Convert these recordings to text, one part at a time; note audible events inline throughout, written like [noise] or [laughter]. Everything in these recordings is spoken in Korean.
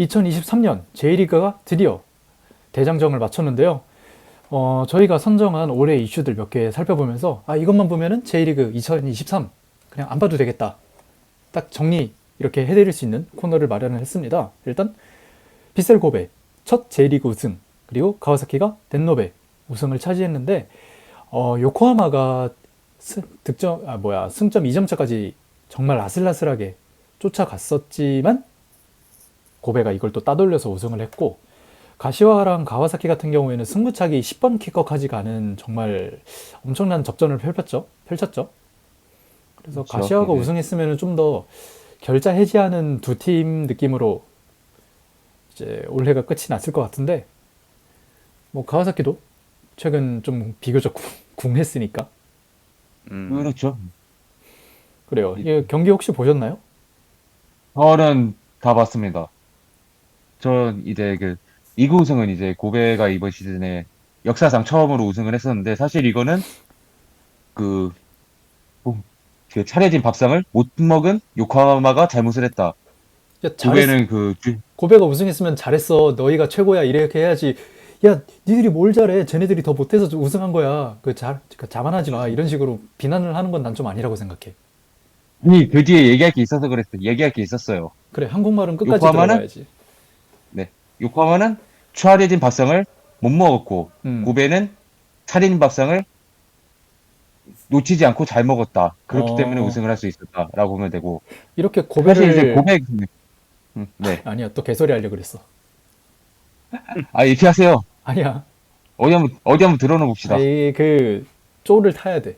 2023년 J리그가 드디어 대장정을 마쳤는데요. 어, 저희가 선정한 올해 이슈들 몇 개 살펴보면서 아 이것만 보면은 J리그 2023 그냥 안 봐도 되겠다. 딱 정리 이렇게 해드릴 수 있는 코너를 마련을 했습니다. 일단 비셀 고베 첫 J리그 우승 그리고 가와사키가 덴노베 우승을 차지했는데 어, 요코하마가 스- 득점 아 뭐야 승점 2점 차까지 정말 아슬아슬하게 쫓아갔었지만 고베가 이걸 또 따돌려서 우승을 했고 가시와랑 가와사키 같은 경우에는 승부차기 10번 킥커까지 가는 정말 엄청난 접전을 펼쳤죠. 펼쳤죠. 그래서 그렇죠. 가시와가 네. 우승했으면 좀 더 결자 해지하는 두 팀 느낌으로 이제 올해가 끝이 났을 것 같은데 뭐 가와사키도 최근 좀 비교적 궁- 궁했으니까 음. 그렇죠. 그래요. 이 경기 혹시 보셨나요? 저는 다 봤습니다. 전 이제 그 리그 우승은 이제 고베가 이번 시즌에 역사상 처음으로 우승을 했었는데 사실 이거는 그, 뭐, 그 차려진 밥상을 못 먹은 요코하마가 잘못을 했다. 야, 고베는 그 주- 고베가 우승했으면 잘했어. 너희가 최고야. 이렇게 해야지. 야, 니들이 뭘 잘해? 쟤네들이 더 못해서 우승한 거야. 그 자, 그 자만하지 마. 이런 식으로 비난을 하는 건 난 좀 아니라고 생각해. 아니 그 뒤에 얘기할 게 있어서 그랬어. 얘기할 게 있었어요. 그래, 한국말은 끝까지 요코하마는? 들어가야지. 요코하마는 차려진 밥상을 못 먹었고 음. 고베는 차린 밥상을 놓치지 않고 잘 먹었다. 그렇기 어. 때문에 우승을 할 수 있었다라고 보면 되고 이렇게 사실 이제 고베를 고베 음, 네. 아니야, 또 개소리 하려 고 그랬어. 아 이렇게 하세요. 아니야. 어디 한번 어디 한번 들어놓 봅시다. 이게 그 쪼를 타야 돼.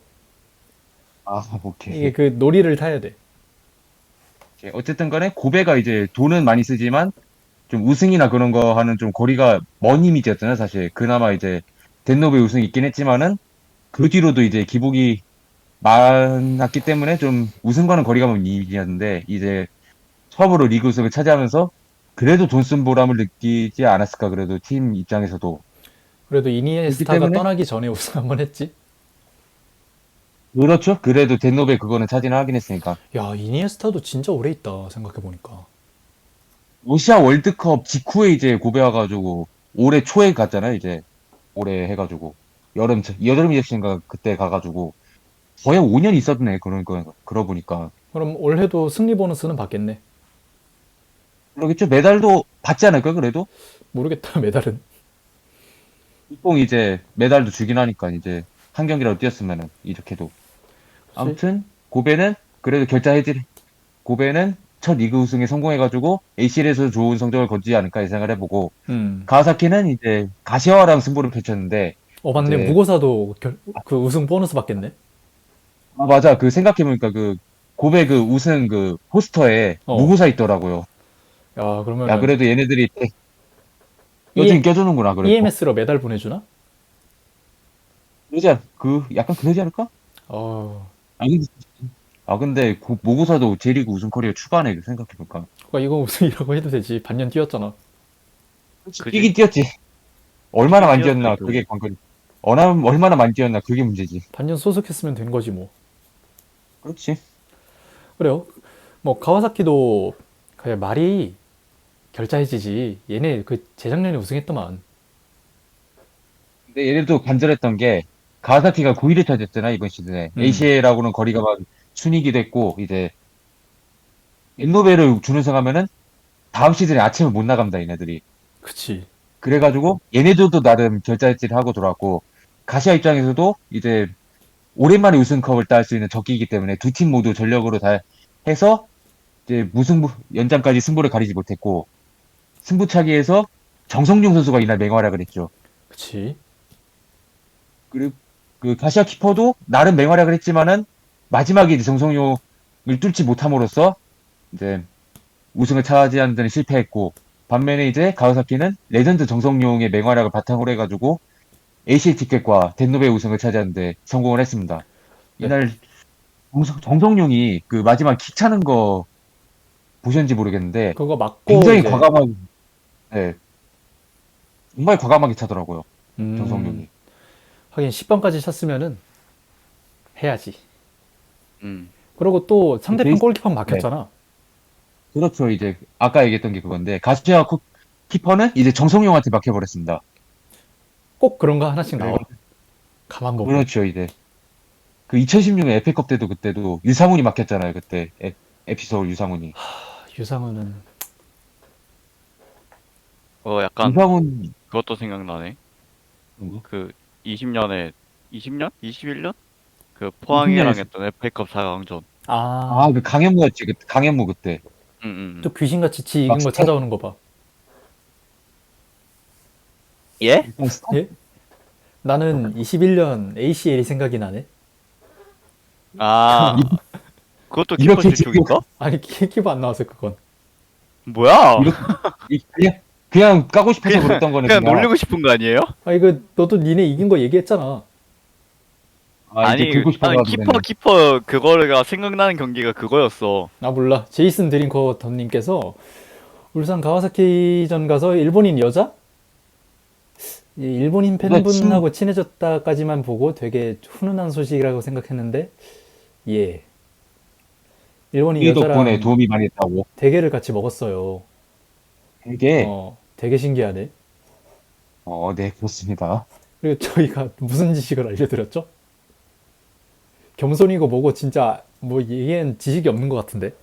아 오케이. 이게 그 놀이를 타야 돼. 오케이. 어쨌든 간에 고베가 이제 돈은 많이 쓰지만 좀 우승이나 그런 거 하는 좀 거리가 먼 이미지였잖아요. 사실 그나마 이제 덴노베 우승이 있긴 했지만은 그 뒤로도 이제 기복이 많았기 때문에 좀 우승과는 거리가 먼 이미지였는데 이제 처음으로 리그 우승을 차지하면서 그래도 돈 쓴 보람을 느끼지 않았을까 그래도 팀 입장에서도 그래도 이니에스타가 때문에? 떠나기 전에 우승 한번 했지. 그렇죠. 그래도 덴노베 그거는 차지는 하긴 했으니까 야, 이니에스타도 진짜 오래 있다. 생각해 보니까. 러시아 월드컵 직후에 이제 고베 와가지고 올해 초에 갔잖아요. 이제 올해 해가지고 여름 여름 예식인가 그때 가가지고 거의 5년 있었네. 그러니까 그러 보니까 그럼 올해도 승리 보너스는 받겠네. 그러겠죠. 메달도 받지 않을까 그래도 모르겠다. [laughs] 메달은. 보통 이제 메달도 주긴 하니까 이제 한 경기라도 뛰었으면은 이렇게도 아무튼 고베는 그래도 결자 해지 고베는 첫 리그 우승에 성공해가지고 ACL에서 좋은 성적을 거두지 않을까 예상을 해보고 음. 가와사키는 이제 가시와랑 승부를 펼쳤는데 어, 맞네. 이제- 무고사도 결, 그 우승 보너스 받겠네. 아, 맞아. 그 생각해보니까 그 고베 그 우승 그 포스터에 어. 무구사 있더라고요. 야, 그러면 야, 그래도 얘네들이 이- 요즘 껴주는구나, 그래도. EMS로 메달 보내주나? 그러지 않, 그, 약간 그러지 않을까? 어, 아, 근데, 아, 근데 그 모구사도 J리그 우승 커리어 추가네, 생각해보니까. 그러니까 이거 우승이라고 해도 되지. 반년 뛰었잖아. 그지? 뛰긴 뛰었지. 얼마나 많이 뛰었나, 또. 그게 관건이. 얼마나, 얼마나 많이 뛰었나, 그게 문제지. 반년 소속했으면 된 거지 뭐. 그렇지. 그래요. 뭐 가와사키도 그냥 말이 결자해지지. 얘네 그 재작년에 우승했더만. 근데 얘네도 간절했던 게, 가와사키가 9위를 차지했잖아, 이번 시즌에. 음. ACL하고는 거리가 막 순위기 됐고, 이제, 엔노벨을 준우승하면은, 다음 시즌에 아침을 못 나갑니다, 얘네들이. 그치. 그래가지고, 얘네들도 나름 결자질을 하고 돌아왔고, 가시아 입장에서도 이제, 오랜만에 우승컵을 딸수 있는 적기이기 때문에 두 팀 모두 전력으로 다 해서, 이제 무승부, 연장까지 승부를 가리지 못했고, 승부차기에서 정성용 선수가 이날 맹활약을 했죠. 그치. 그리고 그 가시아 키퍼도 나름 맹활약을 했지만은 마지막에 이제 정성용을 뚫지 못함으로써 이제 우승을 차지하는 데는 실패했고 반면에 이제 가와사키는 레전드 정성용의 맹활약을 바탕으로 해가지고 ACL 티켓과 덴노베 우승을 차지하는데 성공을 했습니다. 네. 이날 정성, 정성용이 그 마지막 키 차는 거 보셨는지 모르겠는데 그거 맞고 굉장히 이제- 과감하게 네. 정말 과감하게 차더라고요 음, 정성용이. 하긴 10번까지 찼으면은 해야지. 음. 그리고 또 상대편 베이스- 골키퍼 막혔잖아. 그렇죠. 이제 아까 얘기했던 게 그건데 가시아 코- 키퍼는 이제 정성용한테 맡겨버렸습니다. 꼭 그런 거 하나씩 나와. 네. 가만 보면. 그렇죠. 이제 그 2016년 에페컵 때도 그때도 유상훈이 맡겼잖아요. 그때 에, 에피서울 유상훈이. 유상훈은 어 약간 유상훈 그것도 생각나네. 누구? 그 20년에 20년? 21년? 그 포항이랑 20년에 했던 FA컵 4강전. 아, 아, 그 강현무였지. 그 강현무 그때. 응, 응. 또 귀신같이 지 익은 막거 스타- 찾아오는 거 봐. 예? 예? 나는 21년 ACL이 생각이 나네. 아. 그것도 키퍼 이렇게 실축인가? 아니 키- 키퍼 안 나왔어 그건. 뭐야? 이렇게 이- 그냥 그냥 까고 싶어서 그랬던 거는 그냥 놀리고 싶은 거 아니에요? 아 이거 너도 니네 이긴 거 얘기했잖아. 아, 이제 아니, 들고 싶어서 아니 키퍼 키퍼 그거가 생각나는 경기가 그거였어. 아 몰라. 제이슨 드링커 던님께서 울산 가와사키전 가서 일본인 여자? 이 일본인 팬분하고 친해졌다까지만 보고 되게 훈훈한 소식이라고 생각했는데 예. 일본인 이 여자랑 도움이 많이 됐다고. 대게를 같이 먹었어요. 이게 어, 되게 신기하네. 어, 네, 그렇습니다. 그리고 저희가 무슨 지식을 알려드렸죠? 겸손이고 뭐고 진짜 뭐 얘기엔 지식이 없는 것 같은데.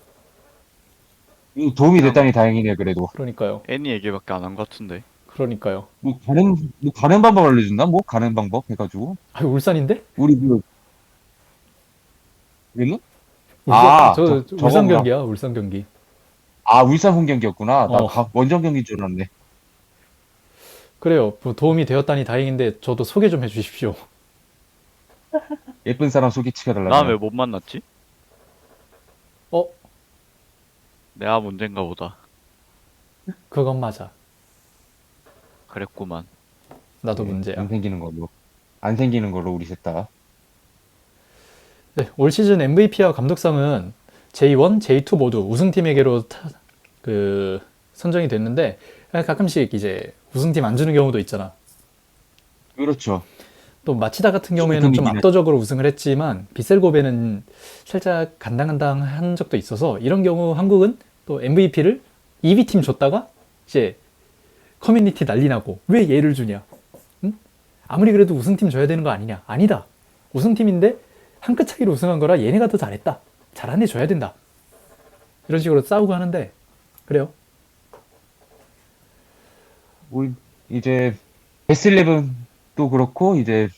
이 도움이 됐다니 다행이네요, 그래도. 그러니까요. 애니 얘기밖에 안 한 것 같은데. 그러니까요. 뭐 가는 뭐 가는 방법 알려준다? 뭐 가는 방법 해가지고 아 울산인데? 우리 그 그랬나? 울산, 아, 저, 저- 저? 울산 경기야 울산 경기. 아 울산 홈 경기였구나. 나 어. 가- 원정 경기인 줄 알았네. 그래요. 뭐 도움이 되었다니 다행인데 저도 소개 좀 해주십시오. 예쁜 사람 소개치켜 달라. 나왜 못 만났지? 어? 내가 문제인가 보다. 그건 맞아. 그랬구만. 나도 문제야. 안 생기는 걸로. 안 생기는 걸로 우리 셋 다. 네, 올 시즌 MVP와 감독상은 J1, J2 모두 우승팀에게로 타- 그 선정이 됐는데 가끔씩 이제 우승팀 안 주는 경우도 있잖아. 그렇죠. 또 마치다 같은 경우에는 좀. 압도적으로 우승을 했지만 비셀고베는 살짝 간당간당한 적도 있어서 이런 경우 한국은 또 MVP를 2위 팀 줬다가 이제 커뮤니티 난리 나고 왜 얘를 주냐? 응? 아무리 그래도 우승팀 줘야 되는 거 아니냐? 아니다. 우승팀인데 한 끗 차이로 우승한 거라 얘네가 더 잘했다. 잘한 애 줘야 된다. 이런 식으로 싸우고 하는데 그래요. 우리 이제 베스트 11 도 그렇고 이제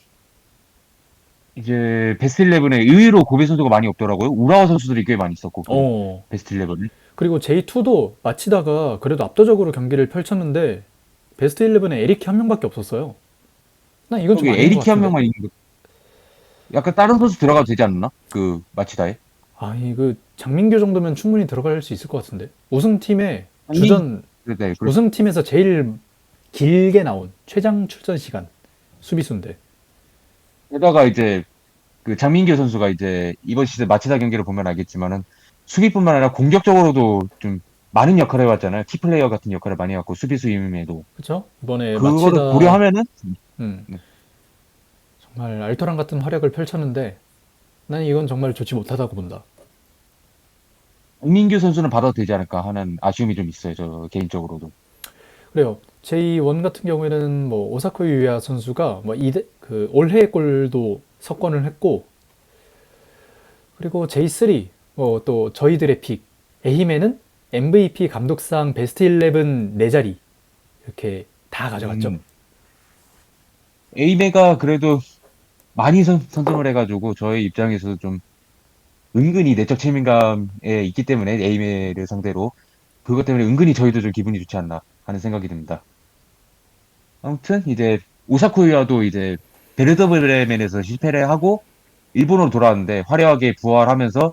이제 베스트 11에 의외로 고베 선수가 많이 없더라고요. 우라와 선수들이 꽤 많이 있었고 그 어. 베스트 11을. 그리고 J2도 마치다가 그래도 압도적으로 경기를 펼쳤는데 베스트 11에 에리키 한 명밖에 없었어요. 난 이건 좀 아닌 에리키 한. 명만 있는 거. 약간 다른 선수 들어가도 되지 않나? 그 마치다에. 아니 그 장민규 정도면 충분히 들어갈 수 있을 것 같은데 우승팀에 아니, 주전 네, 네, 그렇- 우승팀에서 제일 길게 나온 최장 출전 시간 수비수인데 게다가 이제 그 장민규 선수가 이제 이번 시즌 마치다 경기를 보면 알겠지만은 수비뿐만 아니라 공격적으로도 좀 많은 역할을 해왔잖아요. 키플레이어 같은 역할을 많이 해왔고 수비수임에도 그렇죠? 이번에 그거를 마치다 고려하면은 음, 네. 정말 알토란 같은 활약을 펼쳤는데 난 이건 정말 좋지 못하다고 본다. 장민규 선수는 받아도 되지 않을까 하는 아쉬움이 좀 있어요. 저 개인적으로도. 그래요. J1 같은 경우에는 뭐 오사쿠 유야 선수가 뭐 이대 그 올해 골도 석권을 했고 그리고 J3 뭐 또 저희들의 픽 에히메는 MVP 감독상 베스트 11 네 자리 이렇게 다 가져갔죠. 음. 에이메가 그래도 많이 선, 선정을 해가지고 저의 입장에서도 좀 은근히 내적 책임감에 있기 때문에 에이메를 상대로 그것 때문에 은근히 저희도 좀 기분이 좋지 않나 하는 생각이 듭니다. 아무튼 이제 오사쿠야도 이제 베르더브레멘에서 실패를 하고 일본으로 돌아왔는데 화려하게 부활하면서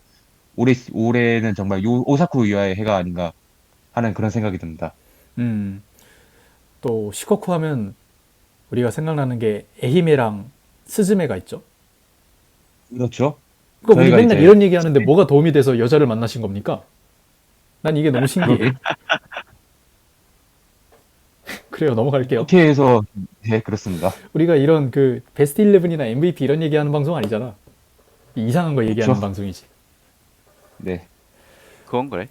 올해 올해는 정말 요 오사쿠야의 해가 아닌가 하는 그런 생각이 듭니다. 음. 또 시코쿠 하면 우리가 생각나는 게 에히메랑 스즈메가 있죠. 그렇죠. 그러니까 우리 맨날 이제- 이런 얘기 하는데 뭐가 도움이 돼서 여자를 만나신 겁니까? 난 이게 너무 [laughs] 신기해. 그래요, 넘어갈게요. 이렇게 해서 네 그렇습니다. 우리가 이런 그 베스트 11이나 MVP 이런 얘기하는 방송 아니잖아. 이상한 거 얘기하는 그쵸. 방송이지. 네. 그건 그래.